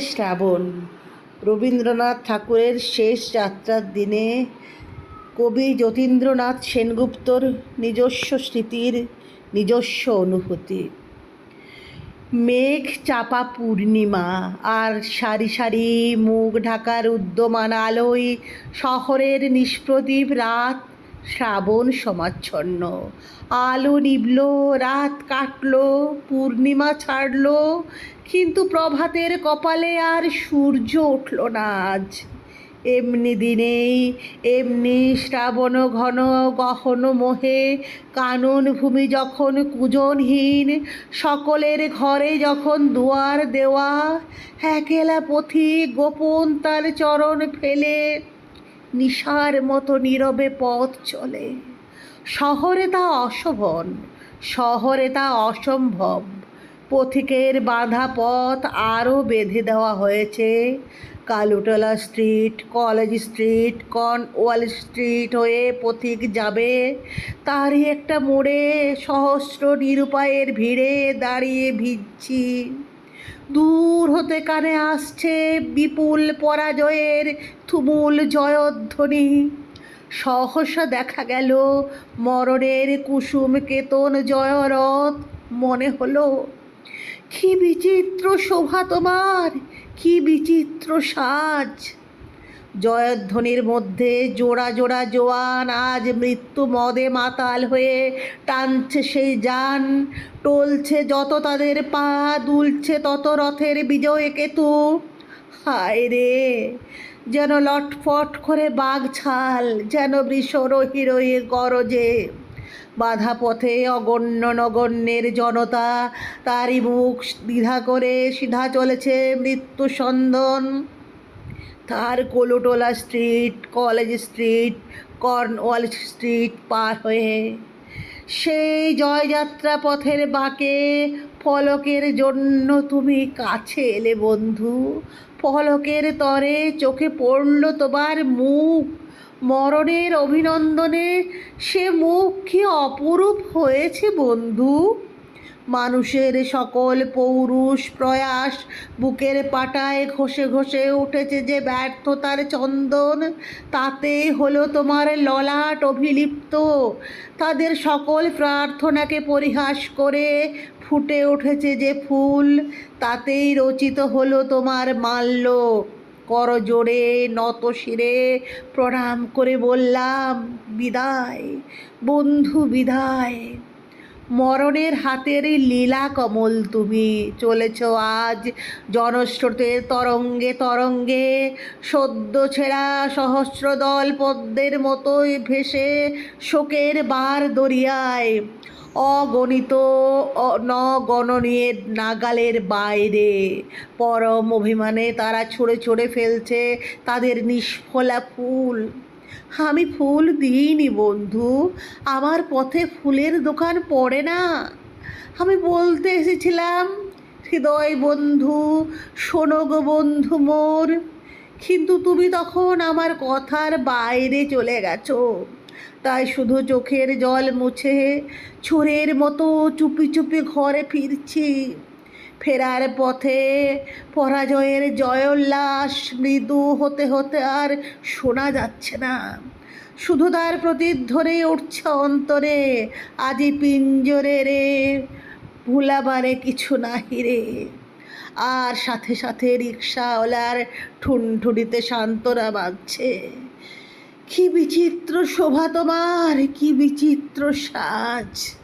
শ্রাবণ। রবীন্দ্রনাথ ঠাকুরের শেষ যাত্রার দিনে কবি যতীন্দ্রনাথ সেনগুপ্তর নিজস্ব স্মৃতির নিজস্ব অনুভূতি। মেঘ চাপা পূর্ণিমা আর সারি সারি মুখ ঢাকার উদ্যমান আলোয় শহরের নিষ্প্রদীপ রাত শ্রাবণ সমাচ্ছন্ন। আলো নিবল রাত কাটল, পূর্ণিমা ছাড়ল, কিন্তু প্রভাতের কপালে আর সূর্য উঠল না আজ। এমনি দিনেই, এমনি শ্রাবণ ঘন গহন মোহে, কানন ভূমি যখন কুজনহীন, সকলের ঘরে যখন দুয়ার দেওয়া, একলা পথিক গোপন তার চরণ ফেলে। নিশার মতো নীরবে পথ চলে। শহরে তা অশোভন, শহরে তা অসম্ভব। পথিকের বাঁধা পথ আরও বেঁধে দেওয়া হয়েছে। Kalutola street, college street, Cornwall street হয়ে পথিক যাবে। তারই একটা মোড়ে সহস্র নিরুপায়ের ভিড়ে দাঁড়িয়ে ভিজছি। দূর হতে কানে আসছে বিপুল পরাজয়ের থুমুল জয়ধ্বনি। সহসা দেখা গেল মরণের কুসুম কেতন জয়রথ, মনে হলো, কি বিচিত্র শোভা তোমার, কি বিচিত্র সাজ। জয়ধ্বনির মধ্যে জোড়া জোড়া জোয়ান আজ মৃত্যু মদে মাতাল হয়ে টানছে সেই যান। টলছে যত তাদের পা, দুলছে তত রথের বিজয় কেতু। হায় রে, যেন লটফট করে বাঘ ছাল, যেন বৃষ রহি গরজে। বাধা পথে অগণ্য নগণ্যের জনতা, তারই মুখ দ্বিধা করে সিধা চলেছে মৃত্যু সন্দন। তার Kalutola street, college street, Cornwall street পার হয়ে সেই জয়যাত্রা পথের বাঁকে ফলকের জন্য তুমি কাছে এলে বন্ধু। ফলকের তরে চোখে পড়ল তোমার মুখ। মরণের অভিনন্দনে সে মুখ কি অপরূপ হয়েছে বন্ধু? মানুষের সকল পৌরুষ প্রয়াস বুকের পাটায় ঘষে ঘষে উঠেছে যে ব্যর্থতার চন্দন। তাতে হলো তোমার ললাট অভিলিপ্ত। তাদের সকল প্রার্থনাকে পরিহাস করে ফুটে উঠেছে যে ফুল। তাতেই রচিত হলো তোমার মাল্য। করজোড়ে নত শিরে প্রণাম করে বললাম, বিদায়, বন্ধু, বিদায়। মরণের হাতের লীলা কমল তুমি চলেছ আজ। জনস্রোতের তরঙ্গে তরঙ্গে, সদ্য ছেঁড়া সহস্র দল পদ্মের মতোই ভেসে শোকের বার দরিয়ায়। অগণিত নগণনীয় নাগালের বাইরে পরম অভিমানে তারা ছুঁড়ে ছুঁড়ে ফেলছে তাদের নিষ্ফলা ফুল। আমি ফুল দিইনি, বন্ধু। আমার পথে ফুলের দোকান পড়ে না। আমি বলতে এসেছিলাম, হৃদয় বন্ধু, শোনো গো বন্ধু মোর। কিন্তু তুমি তখন আমার কথার বাইরে চলে গেছো। তাই শুধু চোখের জল মুছে চোরের মতো চুপি চুপি ঘরে ফিরছি। ফেরার পথে পরাজয়ের জয়োল্লাস মৃদু হতে হতে আর শোনা যাচ্ছে না। শুধু তার প্রতি প্রতিধ্বনি উঠছে অন্তরে, আজি পিঞ্জরে রে, ভুলাবারে কিছু নাহি রে। আর সাথে সাথে রিক্সাওয়ালার ঠুনঠুনিতে সান্ত্বনা বাজছে কি বিচিত্র শোভা তোমার, কি বিচিত্র সাজ।